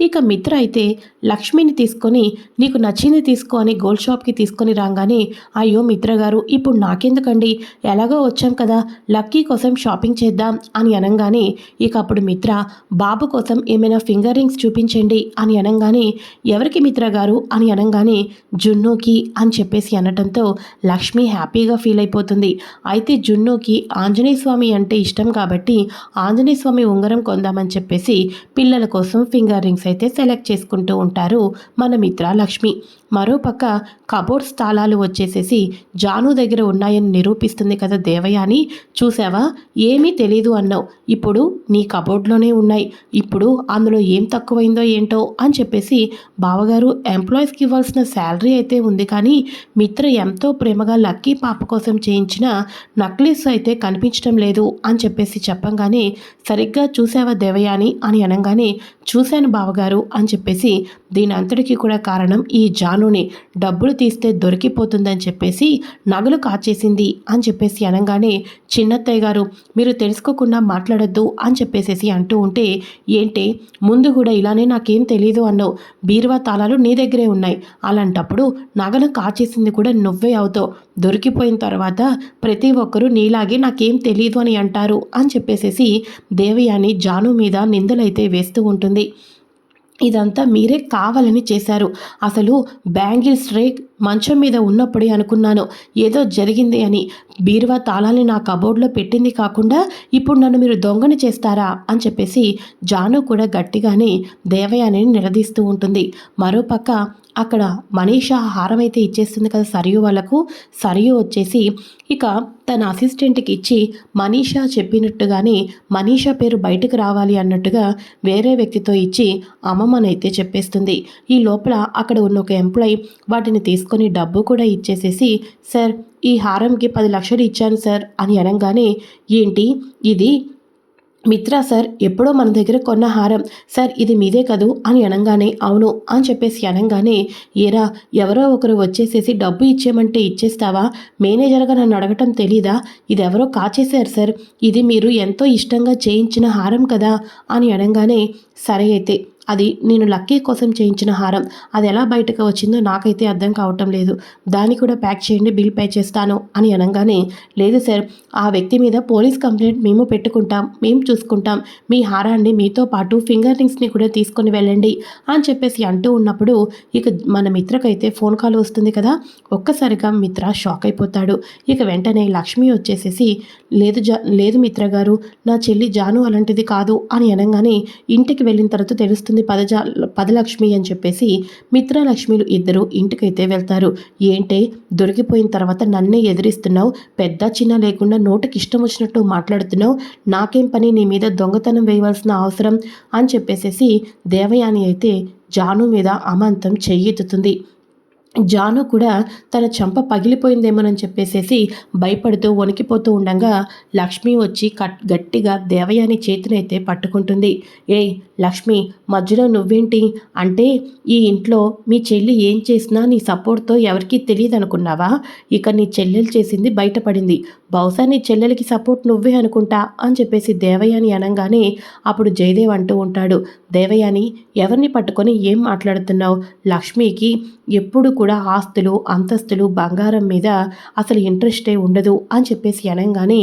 ఇక మిత్ర అయితే లక్ష్మిని తీసుకొని నీకు నచ్చింది తీసుకో అని గోల్డ్ షాప్కి తీసుకొని రాగానే అయ్యో మిత్ర గారు ఇప్పుడు నాకెందుకండి? ఎలాగో వచ్చాం కదా లక్కీ కోసం షాపింగ్ చేద్దాం అని అనగానే ఇక అప్పుడు మిత్ర బాబు కోసం ఏమైనా ఫింగర్ రింగ్స్ చూపించండి అని అనగానే ఎవరికి మిత్ర గారు? అని అనగానే జున్నుకి అని చెప్పేసి అనటంతో లక్ష్మి హ్యాపీగా ఫీల్ అయిపోతుంది. అయితే జున్నుకి ఆంజనేయ స్వామి అంటే ఇష్టం కాబట్టి ఆంజనేయ స్వామి ఉంగరం కొందామని చెప్పేసి పిల్లల కోసం ఫింగర్ రింగ్స్ అయితే సెలెక్ట్ చేసుకుంటూ ఉంటారు మన మిత్ర లక్ష్మి. మరోపక్క కబోర్డ్ స్థానాలు వచ్చేసేసి జాను దగ్గర ఉన్నాయని నిరూపిస్తుంది కదా దేవయాని. చూసావా ఏమీ తెలీదు అన్నావు. ఇప్పుడు నీ కబోర్డ్లోనే ఉన్నాయి. ఇప్పుడు అందులో ఏం తక్కువైందో ఏంటో అని చెప్పేసి బావగారు ఎంప్లాయీస్కి ఇవ్వాల్సిన శాలరీ అయితే ఉంది కానీ మిత్ర ఎంతో ప్రేమగా లక్కీ పాప కోసం చేయించిన నక్లెస్ అయితే కనిపించడం లేదు అని చెప్పేసి చెప్పంగానే సరిగ్గా చూసావా దేవయాని? అని అనగానే చూశాను బావగారు. అని చెప్పేసి దీని అంతటికీ కూడా కారణం ఈ జానుని డబ్బులు తీస్తే దొరికిపోతుందని చెప్పేసి నగలు కాచేసింది అని చెప్పేసి అనగానే చిన్నత్తయ్య గారు మీరు తెలుసుకోకుండా మాట్లాడొద్దు అని చెప్పేసేసి అంటూ ఉంటే ఏంటి ముందు కూడా ఇలానే నాకేం తెలియదు అన్నావు. బీరువా తాళాలు నీ దగ్గరే ఉన్నాయి. అలాంటప్పుడు నగలు కాచేసింది కూడా నువ్వే అవుతావు. దొరికిపోయిన తర్వాత ప్రతి ఒక్కరూ నీలాగే నాకేం తెలియదు అని అంటారు అని చెప్పేసేసి దేవయాని జాను మీద నిందలైతే వేస్తూ ఉంటుంది. ఇదంతా మీరే కావాలని చేశారు. అసలు బ్యాంగిల్స్ స్ట్రేక్ మంచం మీద ఉన్నప్పుడే అనుకున్నాను. ఏదో జరిగింది అని. బీరువా తాళాన్ని నా కబోర్డ్లో పెట్టింది కాకుండా ఇప్పుడు నన్ను మీరు దొంగని చేస్తారా? అని చెప్పేసి జాను కూడా గట్టిగానే దేవయాని నిలదీస్తూ ఉంటుంది. మరోపక్క అక్కడ మనీషా హారం అయితే ఇచ్చేస్తుంది కదా సరియు వాళ్ళకు. సరియు వచ్చేసి ఇక తన అసిస్టెంట్కి ఇచ్చి మనీషా చెప్పినట్టుగానే మనీషా పేరు బయటకు రావాలి అన్నట్టుగా వేరే వ్యక్తితో ఇచ్చి అమ్మమ్మనైతే చెప్పేస్తుంది. ఈ లోపల అక్కడ ఉన్న ఒక ఎంప్లాయ్ వాటిని తీసుకొని డబ్బు కూడా ఇచ్చేసేసి సార్ ఈ హారంకి పది లక్షలు ఇచ్చాను సార్ అని అనగానే ఏంటి? ఇది మిత్రా సార్ ఎప్పుడో మన దగ్గర కొన్న హారం. సార్ ఇది మీదే కదూ? అని అనగానే అవును అని చెప్పేసి అనగానే ఏరా ఎవరో ఒకరు వచ్చేసేసి డబ్బు ఇచ్చేయమంటే ఇచ్చేస్తావా? మేనేజర్గా నన్ను అడగటం తెలీదా? ఇది ఎవరో కాచేశారు సార్. ఇది మీరు ఎంతో ఇష్టంగా చేయించిన హారం కదా? అని అనగానే సరే అయితే అది నేను లక్కీ కోసం చేయించిన హారం. అది ఎలా బయటకు వచ్చిందో నాకైతే అర్థం కావటం లేదు. దాన్ని కూడా ప్యాక్ చేయండి బిల్ పే చేస్తాను అని అనగానే లేదు సార్ ఆ వ్యక్తి మీద పోలీస్ కంప్లైంట్ మేము పెట్టుకుంటాం మేము చూసుకుంటాం. మీ హారాన్ని మీతో పాటు ఫింగర్ రింగ్స్ని కూడా తీసుకొని వెళ్ళండి అని చెప్పేసి అంటూ ఉన్నప్పుడు ఇక మన మిత్రకైతే ఫోన్ కాల్ వస్తుంది కదా ఒక్కసారిగా మిత్ర షాక్ అయిపోతాడు. ఇక వెంటనే లక్ష్మి వచ్చేసేసి లేదు జా లేదు మిత్ర గారు నా చెల్లి జాను అలాంటిది కాదు అని అనగానే ఇంటికి వెళ్ళిన తర్వాత తెలుస్తుంది వస్తుంది పదజా పదలక్ష్మి అని చెప్పేసి మిత్రలక్ష్మిలు ఇద్దరు ఇంటికైతే వెళ్తారు. ఏంటే దొరికిపోయిన తర్వాత నన్నే ఎదిరిస్తున్నావు పెద్ద చిన్న లేకుండా నోటికి ఇష్టం వచ్చినట్టు మాట్లాడుతున్నావు నాకేం పని నీ మీద దొంగతనం వేయవలసిన అవసరం అని చెప్పేసేసి దేవయాని అయితే జాను మీద అమాంతం చెయ్యెత్తుతుంది. జాను కూడా తన చెంప పగిలిపోయిందేమోనని చెప్పేసేసి భయపడుతూ వణికిపోతూ ఉండగా లక్ష్మి వచ్చి కట్ గట్టిగా దేవయాని చేతినైతే పట్టుకుంటుంది. ఏయ్ లక్ష్మి మధ్యలో నువ్వేంటి? అంటే ఈ ఇంట్లో మీ చెల్లి ఏం చేసినా నీ సపోర్ట్తో ఎవరికీ తెలియదు అనుకున్నావా ఇక నీ చెల్లెలు చేసింది బయటపడింది. బహుశా నీ చెల్లెలకి సపోర్ట్ నువ్వే అనుకుంటా అని చెప్పేసి దేవయాని అనగానే అప్పుడు జయదేవ్ అంటూ ఉంటాడు. దేవయాని ఎవరిని పట్టుకొని ఏం మాట్లాడుతున్నావు? లక్ష్మికి ఎప్పుడు కూడా ఆస్తులు అంతస్తులు బంగారం మీద అసలు ఇంట్రెస్టే ఉండదు అని చెప్పేసి అనగానే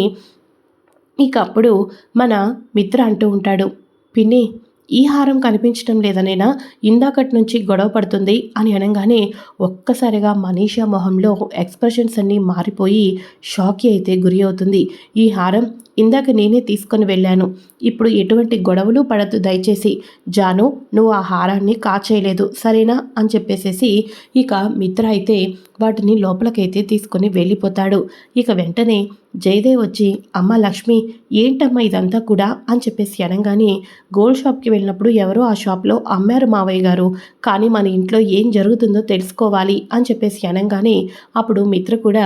ఇక అప్పుడు మన మిత్ర అంటూ ఉంటాడు పిన్ని ఈ హారం కనిపించడం లేదనేనా ఇందాకటి నుంచి గొడవ పడుతుంది అని అనగానే ఒక్కసారిగా మనీషా మొహంలో ఎక్స్ప్రెషన్స్ అన్నీ మారిపోయి షాక్కి అయితే గురి అవుతుంది. ఈ హారం ఇందాక నేనే తీసుకొని వెళ్ళాను. ఇప్పుడు ఎటువంటి గొడవలు పడద్దు దయచేసి. జాను నువ్వు ఆ హారాన్ని కాచేయలేదు సరేనా? అని చెప్పేసేసి ఇక మిత్ర అయితే వాటిని లోపలికైతే తీసుకొని వెళ్ళిపోతాడు. ఇక వెంటనే జయదేవ్ వచ్చి అమ్మ లక్ష్మి ఏంటమ్మా ఇదంతా కూడా? అని చెప్పేసి అనగానే గోల్డ్ షాప్కి వెళ్ళినప్పుడు ఎవరో ఆ షాప్లో అమ్మారు మావయ్య గారు. కానీ మన ఇంట్లో ఏం జరుగుతుందో తెలుసుకోవాలి. అని చెప్పేసి అనగానే అప్పుడు మిత్ర కూడా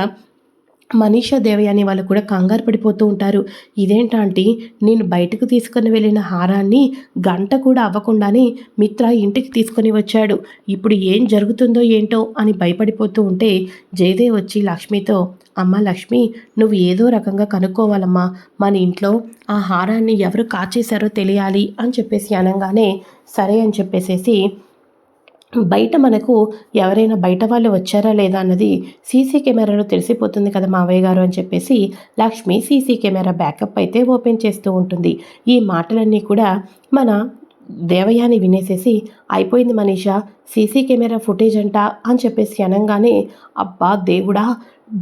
మనీషా దేవయాని వాళ్ళు కూడా కంగారు పడిపోతూ ఉంటారు. ఇదేంటంటే నేను బయటకు తీసుకొని వెళ్ళిన హారాన్ని గంట కూడా అవ్వకుండానే మిత్ర ఇంటికి తీసుకొని వచ్చాడు. ఇప్పుడు ఏం జరుగుతుందో ఏంటో అని భయపడిపోతూ ఉంటే జయదేవ్ వచ్చి లక్ష్మితో అమ్మ లక్ష్మి నువ్వు ఏదో రకంగా కనుక్కోవాలమ్మా. మన ఇంట్లో ఆ హారాన్ని ఎవరు కాచేశారో తెలియాలి అని చెప్పేసి అనగానే సరే అని చెప్పేసేసి బయట మనకు ఎవరైనా బయట వాళ్ళు వచ్చారా లేదా అన్నది సీసీ కెమెరాలో తెలిసిపోతుంది కదా మావయ్య గారు అని చెప్పేసి లక్ష్మి సీసీ కెమెరా బ్యాకప్ అయితే ఓపెన్ చేస్తూ ఉంటుంది. ఈ మాటలన్నీ కూడా మన దేవయాని వినేసేసి అయిపోయింది మనీషా సీసీ కెమెరా ఫుటేజ్ అంట అని చెప్పేసి అనగానే అబ్బా దేవుడా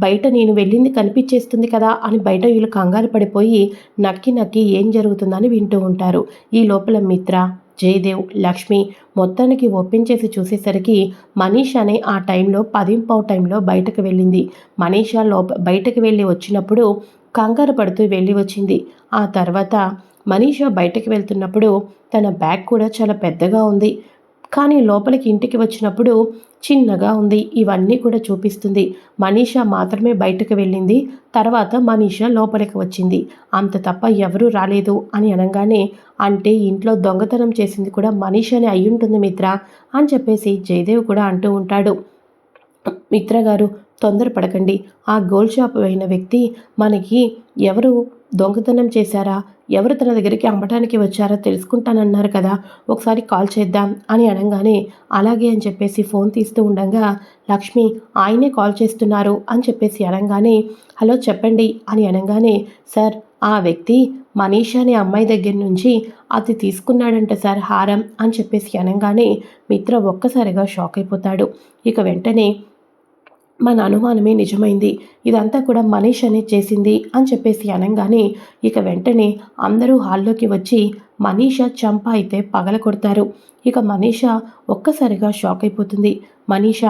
బయట నేను వెళ్ళింది కనిపించేస్తుంది కదా అని బయట వీళ్ళు కంగారు పడిపోయి నక్కి నక్కి ఏం జరుగుతుందని వింటూ ఉంటారు. ఈ లోపల మిత్ర జయదేవ్ లక్ష్మి మొత్తానికి ఓపెన్ చేసి చూసేసరికి అనే ఆ టైంలో పదింపవు టైంలో బయటకు వెళ్ళింది. మనీషా లోప బయటకు వెళ్ళి వచ్చినప్పుడు కంగారు పడుతూ వెళ్ళి వచ్చింది. ఆ తర్వాత మనీషా బయటకు వెళ్తున్నప్పుడు తన బ్యాగ్ కూడా చాలా పెద్దగా ఉంది. కానీ లోపలికి ఇంటికి వచ్చినప్పుడు చిన్నగా ఉంది. ఇవన్నీ కూడా చూపిస్తుంది. మనీషా మాత్రమే బయటకు వెళ్ళింది. తర్వాత మనీషా లోపలికి వచ్చింది. అంత తప్ప ఎవరూ రాలేదు అని అనగానే అంటే ఇంట్లో దొంగతనం చేసింది కూడా మనీషానే అయ్యుంటుంది మిత్ర అని చెప్పేసి జయదేవ్ కూడా అంటూ ఉంటాడు. మిత్ర గారు తొందరపడకండి. ఆ గోల్డ్ షాప్ అయిన వ్యక్తి మనకి ఎవరు దొంగతనం చేశారా? ఎవరు తన దగ్గరికి అమ్మటానికి వచ్చారో తెలుసుకుంటానన్నారు కదా. ఒకసారి కాల్ చేద్దాం అని అనగానే అలాగే అని చెప్పేసి ఫోన్ తీస్తూ ఉండగా లక్ష్మి ఆయనే కాల్ చేస్తున్నారు అని చెప్పేసి అనగానే హలో చెప్పండి అని అనగానే సార్ ఆ వ్యక్తి మనీష్ అనే అమ్మాయి దగ్గర నుంచి అది తీసుకున్నాడంట సార్ హారం అని చెప్పేసి అనగానే మిత్ర ఒక్కసారిగా షాక్ అయిపోతాడు. ఇక వెంటనే మన అనుమానమే నిజమైంది. ఇదంతా కూడా మనీష్ అనే చేసింది అని చెప్పేసి అనగానే ఇక వెంటనే అందరూ హాల్లోకి వచ్చి మనీషా చంప అయితే పగల కొడతారు. ఇక మనీష ఒక్కసారిగా షాక్ అయిపోతుంది. మనీష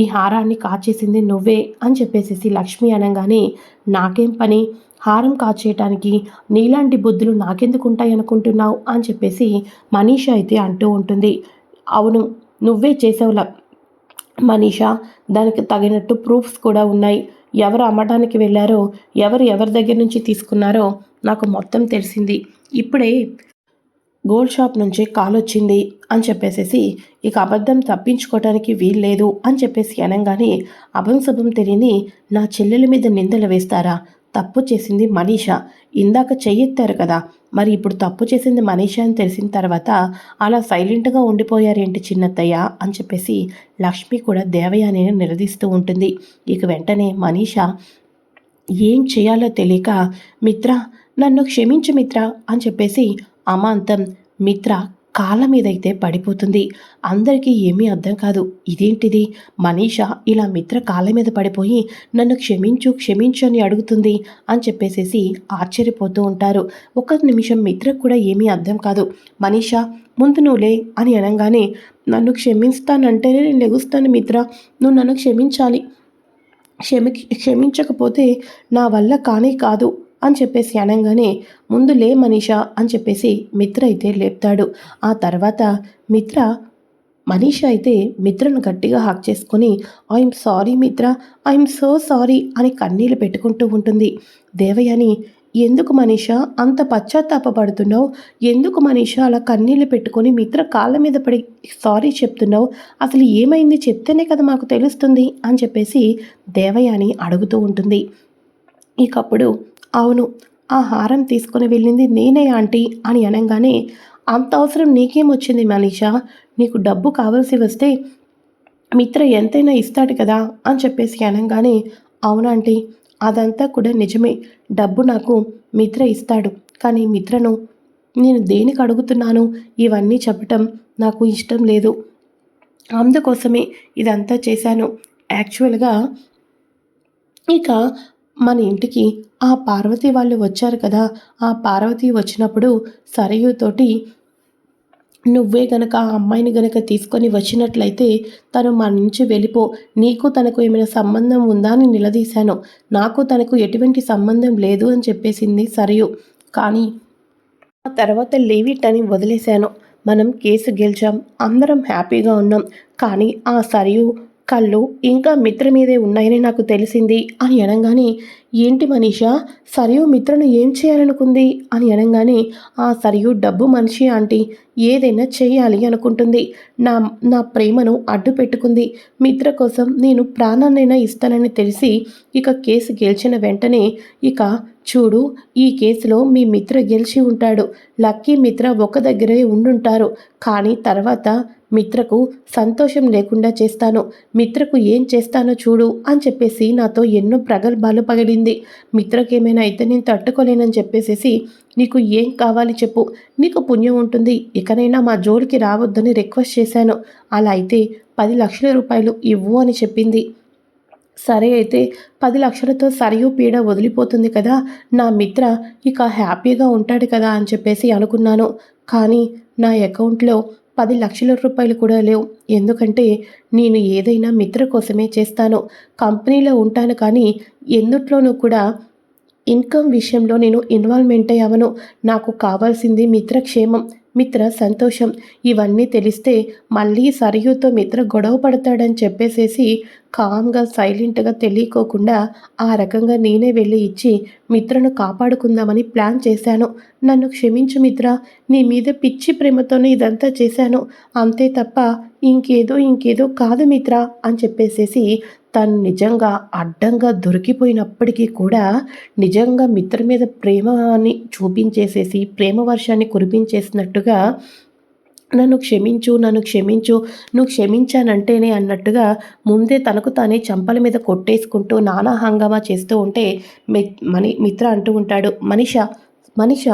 ఈ హారాన్ని కాచేసింది నువ్వే అని చెప్పేసేసి లక్ష్మి అనగానే నాకేం పని? హారం కాచేయటానికి నీలాంటి బుద్ధులు నాకెందుకు ఉంటాయి అనుకుంటున్నావు అని చెప్పేసి మనీషా అయితే అంటూ ఉంటుంది. అవును నువ్వే చేసావు మనీషా దానికి తగినట్టు ప్రూఫ్స్ కూడా ఉన్నాయి. ఎవరు అమ్మటానికి వెళ్ళారో ఎవరు ఎవరి దగ్గర నుంచి తీసుకున్నారో నాకు మొత్తం తెలిసింది. ఇప్పుడే గోల్డ్ షాప్ నుంచి కాల్ వచ్చింది అని చెప్పేసేసి ఇక అబద్ధం తప్పించుకోవటానికి వీల్లేదు అని చెప్పేసి అనగానే అభంశుభం తెలియని నా చెల్లెల మీద నిందలు వేస్తారా? తప్పు చేసింది మనీషా. ఇందాక చెయ్యెత్తారు కదా. మరి ఇప్పుడు తప్పు చేసింది మనీషా అని తెలిసిన తర్వాత అలా సైలెంట్గా ఉండిపోయారేంటి చిన్నత్తయ్య అని చెప్పేసి లక్ష్మి కూడా దేవయాని నిలదీస్తూ ఉంటుంది. ఇక వెంటనే మనీషా ఏం చేయాలో తెలియక మిత్ర నన్ను క్షమించు మిత్ర అని చెప్పేసి అమాంతం మిత్ర కాళ్ళ మీదైతే పడిపోతుంది. అందరికీ ఏమీ అర్థం కాదు. ఇదేంటిది? మనీషా ఇలా మిత్ర కాళ్ళ మీద పడిపోయి నన్ను క్షమించు క్షమించు అని అడుగుతుంది అని చెప్పేసేసి ఆశ్చర్యపోతూ ఉంటారు. ఒక నిమిషం మిత్రకు కూడా ఏమీ అర్థం కాదు. మనీషా ముందు నువ్వులే అని అనగానే నన్ను క్షమిస్తానంటేనే నేను లెగుస్తాను మిత్ర. నువ్వు నన్ను క్షమించాలి. క్షమి క్షమించకపోతే నా వల్ల కానీ కాదు. అని చెప్పేసి అనగానే ముందు లే మనీషా అని చెప్పేసి మిత్ర అయితే లేపుతాడు. ఆ తర్వాత మిత్ర మనీష అయితే మిత్రను గట్టిగా హాక్ చేసుకొని I'm sorry Mitra I'm so sorry అని కన్నీళ్ళు పెట్టుకుంటూ ఉంటుంది. దేవయాని ఎందుకు మనీష? అంత పశ్చాత్తాపడుతున్నావు ఎందుకు మనీష అలా కన్నీళ్ళు పెట్టుకొని మిత్ర కాళ్ళ మీద పడి సారీ చెప్తున్నావు? అసలు ఏమైంది? చెప్తేనే కదా మాకు తెలుస్తుంది అని చెప్పేసి దేవయాని అడుగుతూ ఉంటుంది. ఇకప్పుడు అవును ఆ హారం తీసుకుని వెళ్ళింది నేనే ఆంటీ అని అనగానే అంత అవసరం నీకేమొచ్చింది మనీషా నీకు డబ్బు కావాల్సి వస్తే మిత్ర ఎంతైనా ఇస్తాడు కదా అని చెప్పేసి అనగానే అవునాంటీ అదంతా కూడా నిజమే. డబ్బు నాకు మిత్ర ఇస్తాడు కానీ మిత్రను నేను దేనికి అడుగుతున్నాను? ఇవన్నీ చెప్పటం నాకు ఇష్టం లేదు. అందుకోసమే ఇదంతా చేశాను. యాక్చువల్గా ఇక మన ఇంటికి ఆ పార్వతి వాళ్ళు వచ్చారు కదా. ఆ పార్వతి వచ్చినప్పుడు సరయుతోటి నువ్వే గనక ఆ అమ్మాయిని గనక తీసుకొని వచ్చినట్లయితే తను మా నుంచి వెళ్ళిపో. నీకు తనకు ఏమైనా సంబంధం ఉందా అని నిలదీశాను. నాకు తనకు ఎటువంటి సంబంధం లేదు అని చెప్పేసింది సరయు. కానీ ఆ తర్వాత లీవిట్ అని వదిలేశాను. మనం కేసు గెలిచాం. అందరం హ్యాపీగా ఉన్నాం. కానీ ఆ సరియు కళ్ళు ఇంకా మిత్ర మీదే ఉన్నాయని నాకు తెలిసింది అని అనగానే ఏంటి మనీషా? సరియు మిత్రను ఏం చేయాలనుకుంది? అని అనగానే ఆ సరియు డబ్బు మనిషి ఆంటీ ఏదైనా చేయాలి అనుకుంటుంది. నా నా ప్రేమను అడ్డు పెట్టుకుంది. మిత్ర కోసం నేను ప్రాణాన్నైనా ఇస్తానని తెలిసి ఇక కేసు గెలిచిన వెంటనే ఇక చూడు ఈ కేసులో మీ మిత్ర గెలిచి ఉంటాడు. లక్కీ మిత్ర ఒక దగ్గరే ఉండుంటారు. కానీ తర్వాత మిత్రకు సంతోషం లేకుండా చేస్తాను. మిత్రకు ఏం చేస్తానో చూడు అని చెప్పేసి నాతో ఎన్నో ప్రగల్భాలు పగిలింది. మిత్రకేమైనా అయితే నేను తట్టుకోలేనని చెప్పేసేసి నీకు ఏం కావాలి చెప్పు. నీకు పుణ్యం ఉంటుంది. ఇకనైనా మా జోలికి రావద్దని రిక్వెస్ట్ చేశాను. అలా అయితే పది లక్షల రూపాయలు ఇవ్వు అని చెప్పింది. సరే అయితే పది లక్షలతో సరియు పీడ వదిలిపోతుంది కదా. నా మిత్ర ఇక హ్యాపీగా ఉంటాడు కదా అని చెప్పేసి అనుకున్నాను. కానీ నా అకౌంట్లో పది లక్షల రూపాయలు కూడా లేవు. ఎందుకంటే నేను ఏదైనా మిత్ర కోసమే చేస్తాను. కంపెనీలో ఉంటాను కానీ ఎందుట్లోనూ కూడా ఇన్కమ్ విషయంలో నేను ఇన్వాల్వ్మెంట్ అయ్యావను నాకు కావాల్సింది మిత్రక్షేమం మిత్ర సంతోషం. ఇవన్నీ తెలిస్తే మళ్ళీ సరియుతో మిత్ర గొడవ పడతాడని చెప్పేసేసి కామ్గా సైలెంట్గా తెలియకోకుండా ఆ రకంగా నేనే వెళ్ళి ఇచ్చి మిత్రను కాపాడుకుందామని ప్లాన్ చేశాను. నన్ను క్షమించు మిత్ర నీ మీద పిచ్చి ప్రేమతోనే ఇదంతా చేశాను. అంతే తప్ప ఇంకేదో ఇంకేదో కాదు మిత్ర అని చెప్పేసేసి తను నిజంగా అడ్డంగా దొరికిపోయినప్పటికీ కూడా నిజంగా మిత్ర మీద ప్రేమని చూపించేసేసి ప్రేమ వర్షాన్ని కురిపించేసినట్టుగా నన్ను క్షమించు నన్ను క్షమించు నువ్వు క్షమించానంటేనే అన్నట్టుగా ముందే తనకు తానే చంపల మీద కొట్టేసుకుంటూ నానా హంగామా చేస్తూ ఉంటే మని మిత్ర అంటూ ఉంటాడు. మనిష మనిష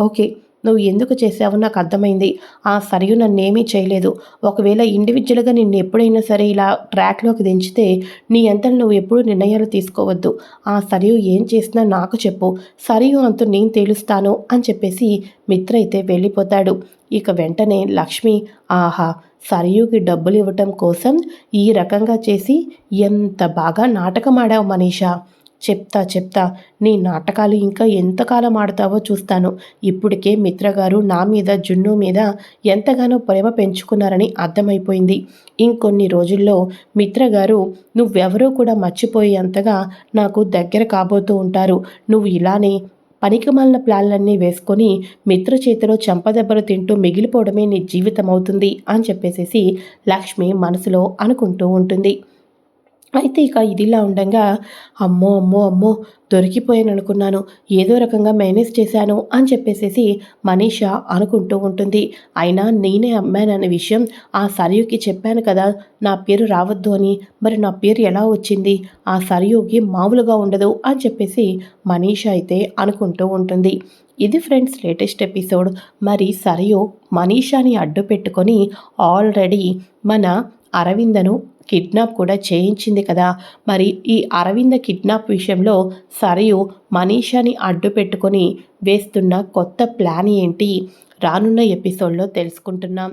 ఓకే. నువ్వు ఎందుకు చేసావో నాకు అర్థమైంది. ఆ సరియు నన్నేమీ చేయలేదు. ఒకవేళ ఇండివిజువల్గా నిన్ను ఎప్పుడైనా సరే ఇలా ట్రాక్లోకి దించితే నీ అంతా నువ్వు ఎప్పుడు నిర్ణయాలు తీసుకోవద్దు. ఆ సరియు ఏం చేసినా నాకు చెప్పు. సరియు అంత నేను తేలుస్తాను అని చెప్పేసి మిత్ర అయితే వెళ్ళిపోతాడు. ఇక వెంటనే లక్ష్మి ఆహా సరయుకి డబ్బులు ఇవ్వటం కోసం ఈ రకంగా చేసి ఎంత బాగా నాటకమాడావు మనీషా. చెప్తా చెప్తా. నీ నాటకాలు ఇంకా ఎంతకాలం ఆడతావో చూస్తాను. ఇప్పటికే మిత్రగారు నా మీద జున్ను మీద ఎంతగానో ప్రేమ పెంచుకున్నారని అర్థమైపోయింది. ఇంకొన్ని రోజుల్లో మిత్రగారు నువ్వెవరూ కూడా మర్చిపోయేంతగా నాకు దగ్గర కాబోతూ ఉంటారు. నువ్వు ఇలానే పనికిమాలిన ప్లాన్లన్నీ వేసుకొని మిత్ర చేతిలో చంపదెబ్బలు తింటూ మిగిలిపోవడమే నీ జీవితం అవుతుంది అని చెప్పేసేసి లక్ష్మి మనసులో అనుకుంటూ ఉంటుంది. అయితే ఇక ఇదిలా ఉండగా అమ్మో అమ్మో అమ్మో దొరికిపోయాను అనుకున్నాను. ఏదో రకంగా మేనేజ్ చేశాను అని చెప్పేసేసి మనీష అనుకుంటూ ఉంటుంది. అయినా నేనే అమ్మాననే విషయం ఆ సరయుకి చెప్పాను కదా. నా పేరు రావద్దు అని. మరి నా పేరు ఎలా వచ్చింది? ఆ సరయుకి మామూలుగా ఉండదు అని చెప్పేసి మనీష అయితే అనుకుంటూ ఉంటుంది. ఇది ఫ్రెండ్స్ లేటెస్ట్ ఎపిసోడ్. మరి సరియు మనీషాని అడ్డు పెట్టుకొని ఆల్రెడీ మన అరవిందను కిడ్నాప్ కూడా చేయించింది కదా. మరి ఈ అరవింద కిడ్నాప్ విషయంలో సరియు మనీషాని అడ్డు పెట్టుకొని వేస్తున్న కొత్త ప్లాన్ ఏంటి? రానున్న ఎపిసోడ్లో తెలుసుకుంటున్నాం.